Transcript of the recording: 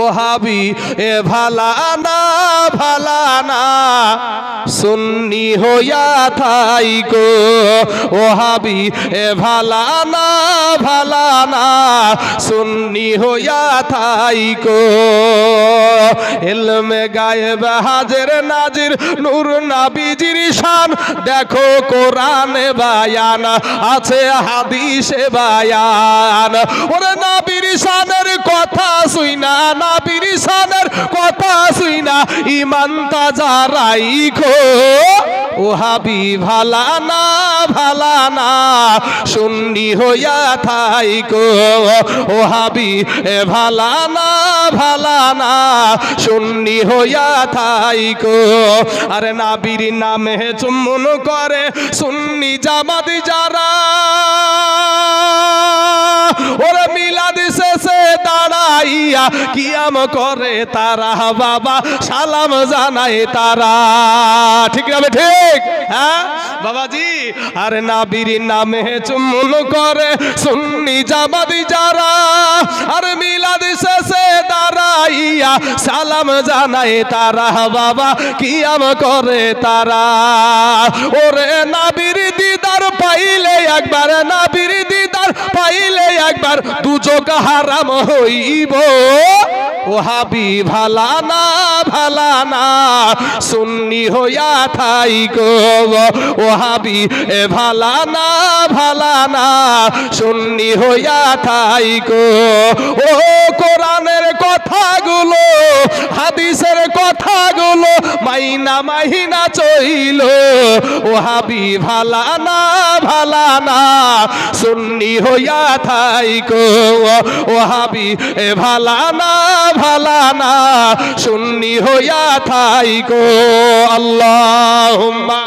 ও হাবি, এ ভালানা ভালানা সুন্নি হইয়া থাই গো ও হাবি, এ ভালা ভালানা ভালানা সুন্নি হইয়া থাই গো এলমে গায়েব, হাজের নাজির, নূর নাবিজির শান। দেখো কোরআনে বায়ান, আছে হাদিসে বায়ান। ওরে নাবির শানের শুইনা নাবির শানের কথা শুইনা ইমান তাজা রাইখো। ও হাবি ভালা না ভালা না, সুন্নি হইয়া থাইকো। ও হাবি এ ভালা না ভালা না, সুন্নি হইয়া থাইকো। আরে নাবির নামে চুম্বন করে সুন্নি জামাত যারা। দাঁড়াইয়া কিয়াম করে তারা, বাবা সালাম জানায় তারা। ঠিক না ঠিক? হ্যাঁ? বাবাজি, আরে নাবির নামে চুম্বন করে সুন্নি জামাতি যারা, আর মিলাদ শেষে দাঁড়াইয়া সালাম জানায় তারা, বাবা কিয়াম করে তারা। ওরে নাবির দিদার পাইলে একবার নাবির দিদার পাইলে একবার দুজক হারাম হইব। ও হাবি ভালা না ভালা না, সুন্নি হইয়া থাই গো। ও হাবি এ ভালা না ভালা না, সুন্নি হইয়া থাই গো। ও কথাগুলো, হাদিসের কথাগুলো মাইনা মাহিনা চইল। ও হাবি ভালা না ভালা না, সুন্নি হইয়া থাই গো ও হাবি, এ ভালা না ভালা না, সুন্নি হইয়া থাই গো আল্লাহুম্মা